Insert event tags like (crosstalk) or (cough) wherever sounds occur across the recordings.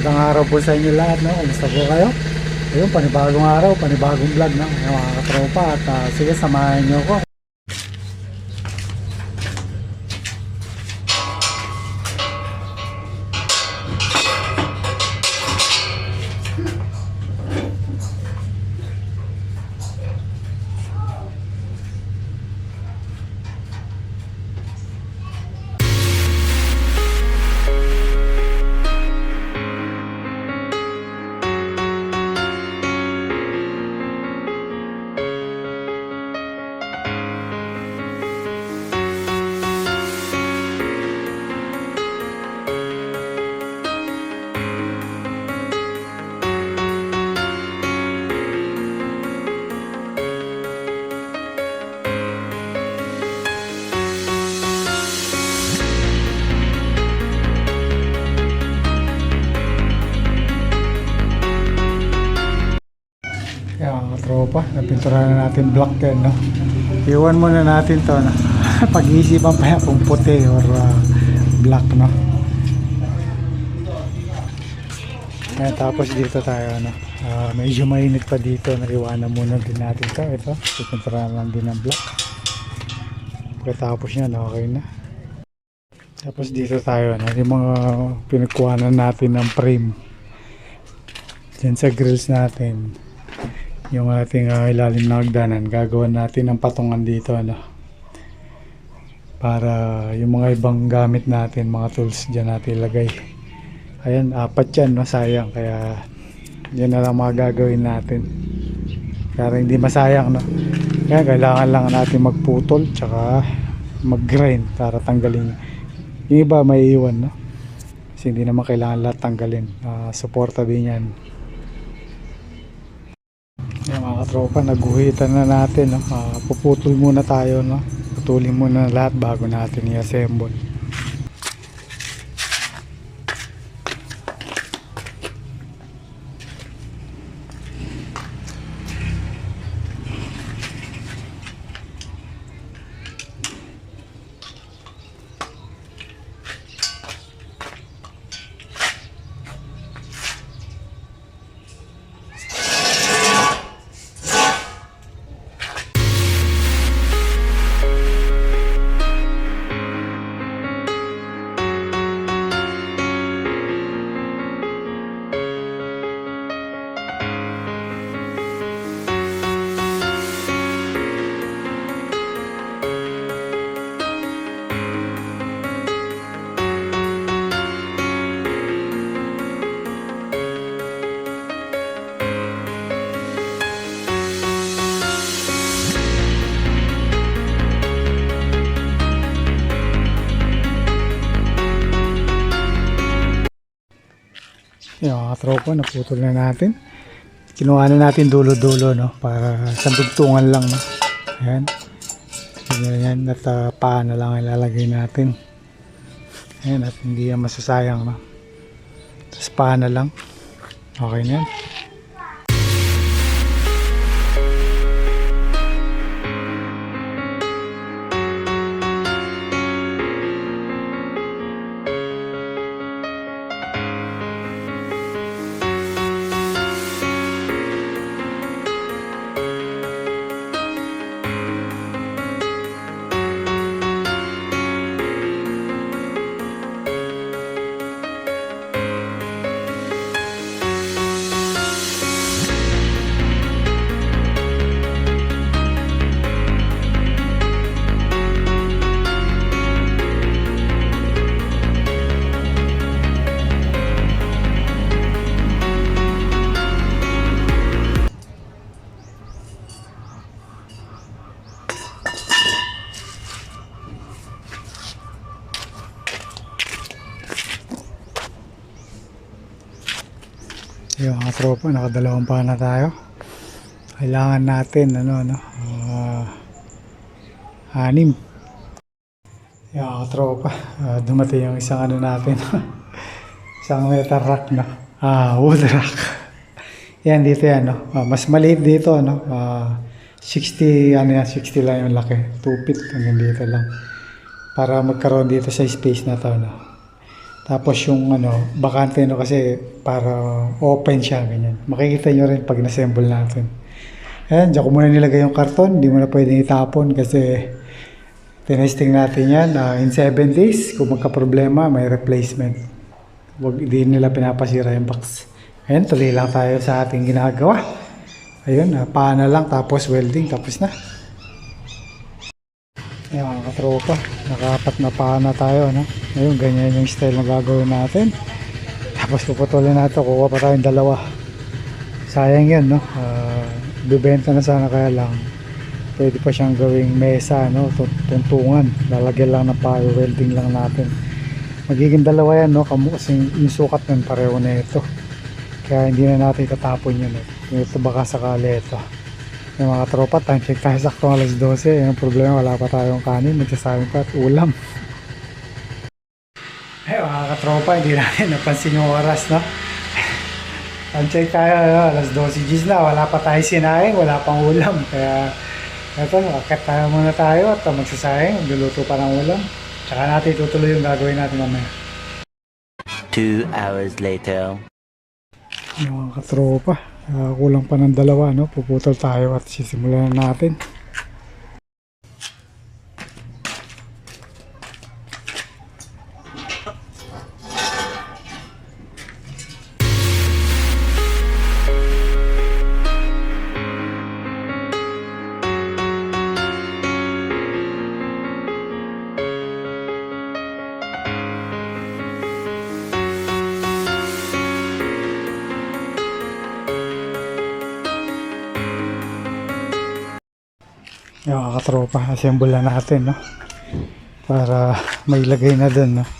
Magandang araw po sa inyo lahat, no? Kumusta po kayo? Ayun, panibagong araw, panibagong vlog, no? Mga katropa at ah, sige, samahan niyo ko. Katropa, napinturahan na natin black yan, no? Iwan muna natin to, no? (laughs) Pag-iisipan pa yan kung puti or ah, black, no? Kaya tapos dito tayo, no? Ah, medyo mainit pa dito, naiwanan muna din natin to. Ito, pipinturahan lang din ng black. Pagkatapos yan, okay na. Tapos dito tayo, no? Yung mga pinagkuhanan natin ng frame. Diyan sa grills natin yung ating ah, ilalim na hagdanan gagawin natin ng patungan dito ano para yung mga ibang gamit natin mga tools dyan natin ilagay. Ayan apat yan no sayang. Kaya yan na lang mga gagawin natin. Para hindi masayang no. Kaya kailangan lang natin magputol tsaka mag grind para tanggalin. Yung iba may iwan no. Kasi hindi naman kailangan lahat tanggalin. Ah, suporta din yan katropa, naguhitan na natin. No? Ah, puputol muna tayo. No? Putulin muna lahat bago natin i-assemble. Tropa, naputol na natin. Kinuha na natin dulo-dulo, no? Para sa lang, no? Ayan. Ganyan yan. At uh, paa na lang ilalagay natin. Ayan, at hindi yan masasayang, no? Tapos paa na lang. Okay na yan. Yung mga tropa, nakadalawang pa na tayo. Kailangan natin, ano, ano, ah, anim. Yung mga tropa, ah, dumating yung isang ano natin. (laughs) isang metal rack na. Ah, wood rack. (laughs) yan, dito yan, no. Ah, mas maliit dito, no. Ah, 60, ano yan, 60 lang yung laki. 2 feet hanggang dito lang. Para magkaroon dito sa space na to, no. Tapos yung ano, bakante no kasi para open siya, ganyan. Makikita nyo rin pag nassemble natin. Ayan, dyan ko muna nilagay yung karton. Hindi mo na pwedeng itapon kasi tinesting natin yan. ah, in 7 days, kung magka-problema, may replacement. Huwag hindi nila pinapasira yung box. Ayan, tuloy lang tayo sa ating ginagawa. Ayun, uh, paana lang, tapos welding, tapos na. Ayan mga katropa, nakapat na paana tayo, no? Ayun, ganyan yung style na gagawin natin. Tapos puputulin natin, kukuha pa tayong dalawa. Sayang yun, no? Ah, bibenta na sana kaya lang. Pwede pa siyang gawing mesa, no? Tun- Tuntungan. Lalagyan lang ng palo, welding lang natin. Magiging dalawa yan, no? Kasi yung sukat nun pareho na ito. Kaya hindi na natin itatapon yun, eh. Ito baka sakali ito. Yung mga tropa, time check tayo sakto alas 12. Yung problema, wala pa tayong kanin. Magsasayang pa at ulam. Katropa, hindi natin (laughs) napansin yung oras, no? Time check tayo, ano, alas 12 G's na. Wala pa tayo sinaing, wala pang ulam. Kaya, eto, akit tayo muna tayo at magsasayang. Magluluto pa ng ulam. Tsaka natin tutuloy yung gagawin natin mamaya. Two hours later. Yung mga katropa, ah, kulang pa ng dalawa, no? Puputol tayo at sisimulan na natin. Yung mga katropa, assemble na natin, no? Para may lagay na dun, no?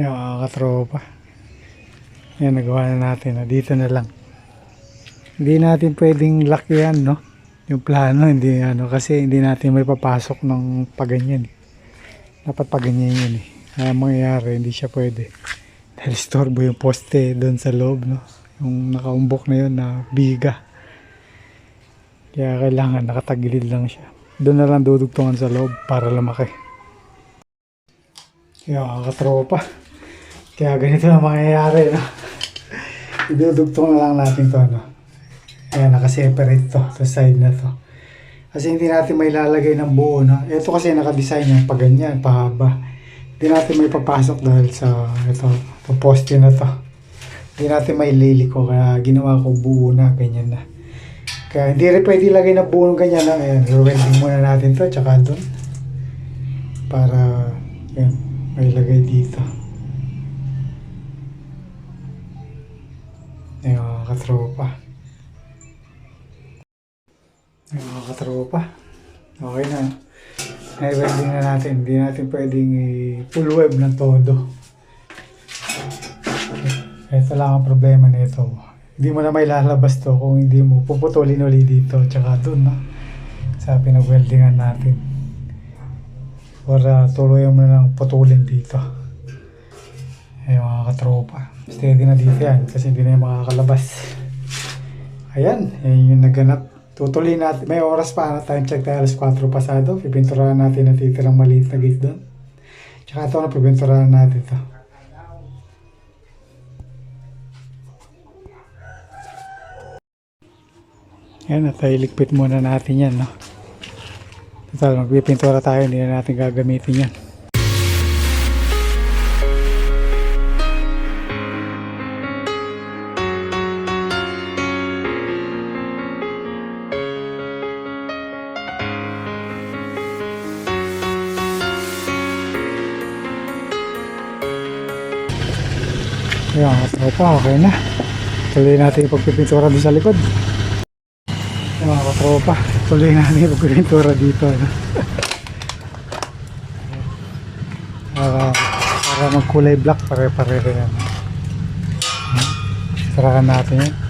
Yung mga katropa. Yan, nagawa na natin. No? Dito na lang. Hindi natin pwedeng lakyan, no? Yung plano, hindi ano, kasi hindi natin may papasok ng paganyan. eh. Dapat paganyan yun eh. Kaya ang mangyayari, hindi siya pwede. Dahil storbo yung poste doon sa loob, no? Yung nakaumbok na yun na biga. Kaya kailangan nakatagilid lang siya. Doon na lang dudugtungan sa loob para lumaki. Kaya katropa. Kaya ganito na mangyayari, no? Idudugtong na lang natin to, no? Ayan, nakaseparate to, sa side na to. Kasi hindi natin may lalagay ng buo, no? Ito kasi nakadesign yan, pa ganyan, pahaba. Hindi natin may papasok dahil sa, ito, ito poste na to. Hindi natin may liliko, kaya ginawa ko buo na, ganyan na. Kaya hindi rin pwede ilagay na buo ng ganyan, no? Ayan, welding muna natin to, tsaka doon. Para, yan, may lagay dito. Yung mga katropa. Yung mga katropa. Okay na. Na-welding na natin. Hindi natin pwedeng i-full web ng todo. Ito lang ang problema nito. hindi mo na may lalabas to kung hindi mo puputulin uli dito tsaka dun no sa pinag-weldingan natin uh, tuluyan mo na lang putulin dito ay mga katropa steady na dito yan kasi hindi na yung makakalabas. Ayan yan yung naganap. Tutuloy natin. May oras pa na time check tayo alas 4 pasado. Pipinturahan natin na titirang maliit na gate doon. Tsaka ito na pipinturahan natin to Yan, at iligpit muna natin yan, no? Total, magpipintura tayo, hindi na natin gagamitin yan. Ayan, katropa, okay na. Tuloy natin yung pagpipintura doon sa likod. Ayan, mga katropa, tuloy natin yung pagpipintura dito. No? para, para magkulay black, pare-pare rin. Ano. Sarakan natin. Ayan,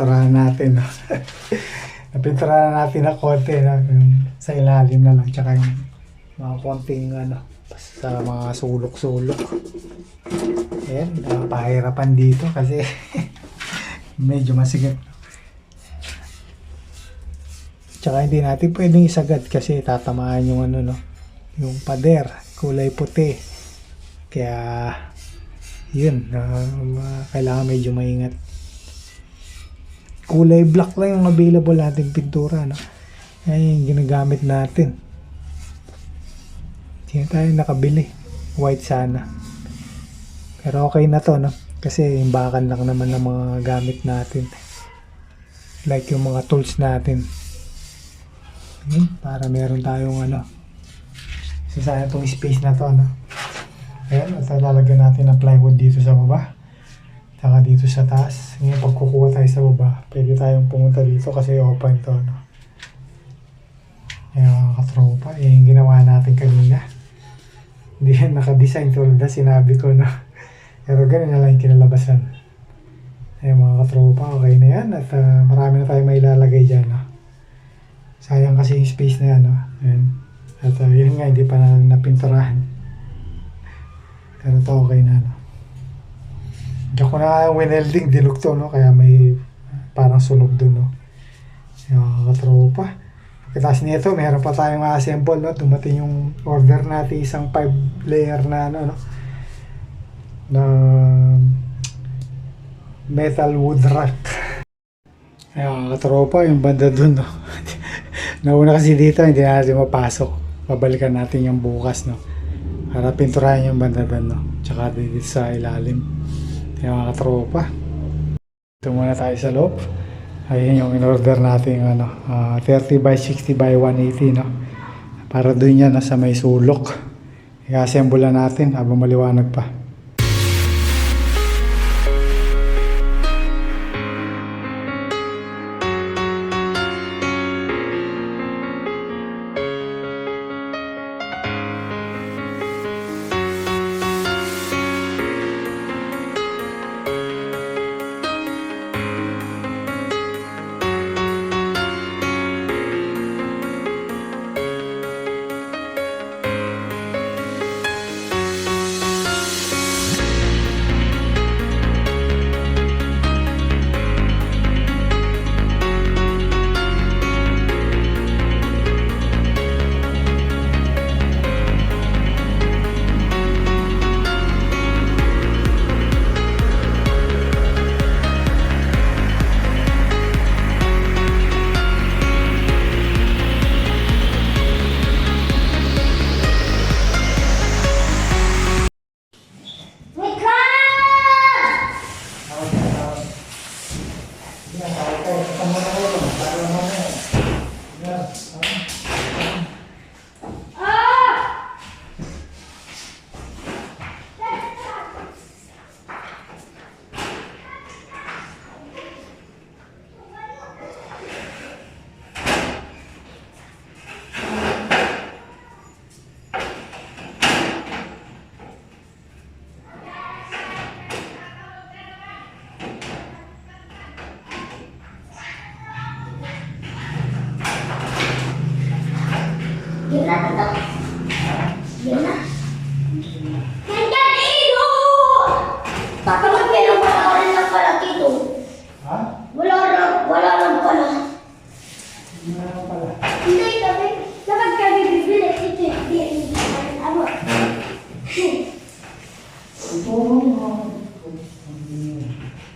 yung pipinturahan natin. No? (laughs) Napinturahan natin na konti. No? Yung sa ilalim na lang. Tsaka yung mga konting ano, sa mga sulok-sulok. Ayan, napahirapan dito kasi (laughs) medyo masigit. Tsaka hindi natin pwedeng isagad kasi tatamaan yung ano no, yung pader, kulay puti. Kaya yun, ma- kailangan medyo maingat. Kulay black lang yung available natin pintura, no? Yan yung ginagamit natin. Hindi tayo nakabili. White sana. Pero okay na to, no? Kasi imbakan lang naman ng mga gamit natin. Like yung mga tools natin. Yun, para meron tayong ano. Sasaya itong space na to, no? Ayan, at lalagyan natin ng plywood dito sa baba. Saka dito sa taas. Ngayon, pag kukuha tayo sa baba, pwede tayong pumunta dito kasi open to, no? Ayan, mga katropa. Eh, yung ginawa natin kanina. Hindi yan nakadesign tulad na sinabi ko, no? Pero ganun na lang yung kinalabasan. Ayan, mga katropa, okay na yan. At ah, marami na tayo may ilalagay dyan, no? Sayang kasi yung space na yan, no? Ayan. At ah, yun nga, hindi pa na napinturahan. Pero to okay na, no? Diyan ko na winelding, dinukto, no? Kaya may parang sunog dun, no? Yung katropa. Pagkatapos nito, meron pa tayong assemble, no? Dumating yung order natin, isang 5 layer na, ano, no? Na metal wood rack. Mga katropa, yung banda dun, no? (laughs) Nauna kasi dito, hindi na natin mapasok. Babalikan natin yung bukas, no? Para pinturahan yung banda doon, no? Tsaka dito sa ilalim. Yung mga katropa. Ito muna tayo sa loob. Ayun yung in-order natin, ano, ah, 30 by 60 by 180, no? Para doon yan, nasa may sulok. I-assemble na natin habang maliwanag pa.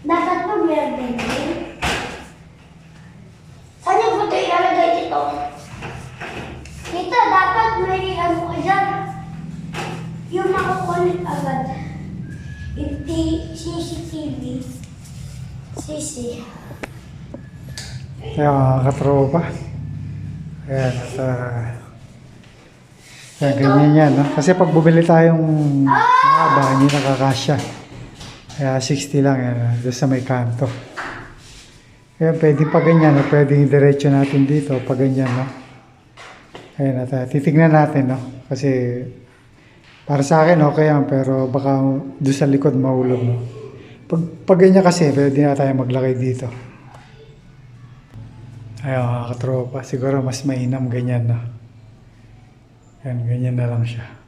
Dapat po meron din. Saan yung puto ilalagay dito? Dito, dapat may ano ka dyan. Yung nakukulit agad. Yung T- CCTV. CC. Kaya mga katropa. Ayan, at uh, ganyan yan. No? Kasi pag bumili tayong mahaba, hindi nakakasya. Kaya 60 lang yan, ah, doon sa may kanto. Kaya pwede pa ganyan, no? pwede yung diretso natin dito, pag ganyan, no? Ayan, at titignan natin, no? Kasi para sa akin, okay yan, pero baka doon sa likod mahulog, no? Pag, pag ganyan kasi, pwede na tayo maglagay dito. Ayaw mga katropa. Siguro mas mainam ganyan na. Yan, ganyan na lang siya.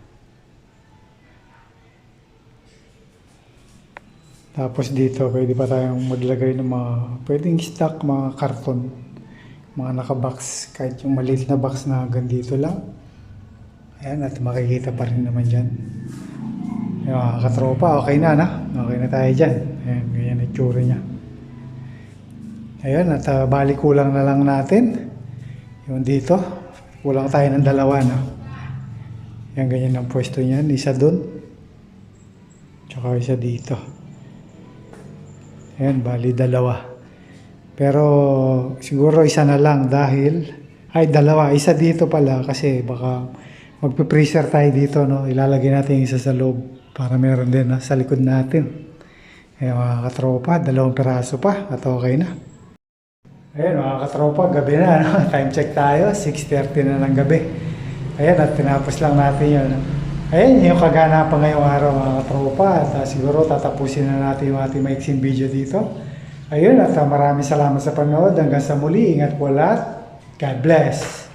Tapos dito, pwede pa tayong maglagay ng mga, pwedeng stock, mga karton, mga nakabox, kahit yung maliit na box na hanggang lang. Ayan, at makikita pa rin naman dyan. Yung mga katropa, okay na, na? Okay na tayo dyan. Ayan, ganyan ang tsura niya. Ayan, at uh, balik kulang na lang natin. Yung dito, kulang tayo ng dalawa, no? Yan, ganyan ang pwesto niyan. Isa doon. Tsaka isa dito. Ayan, bali dalawa. Pero siguro isa na lang dahil, ay dalawa, isa dito pala kasi baka magpe-freezer tayo dito, no? Ilalagay natin isa sa loob para meron din no? sa likod natin. Ayan mga katropa, dalawang piraso pa at okay na. Ayan mga katropa, gabi na. No? (laughs) Time check tayo, 6.30 na ng gabi. Ayan, at tinapos lang natin yun. no? Ayan, yung kaganapan ngayong araw mga katropa. At ah, siguro tatapusin na natin yung ating maiksing video dito. Ayun, at ah, maraming salamat sa panood. Hanggang sa muli, ingat po lahat. God bless.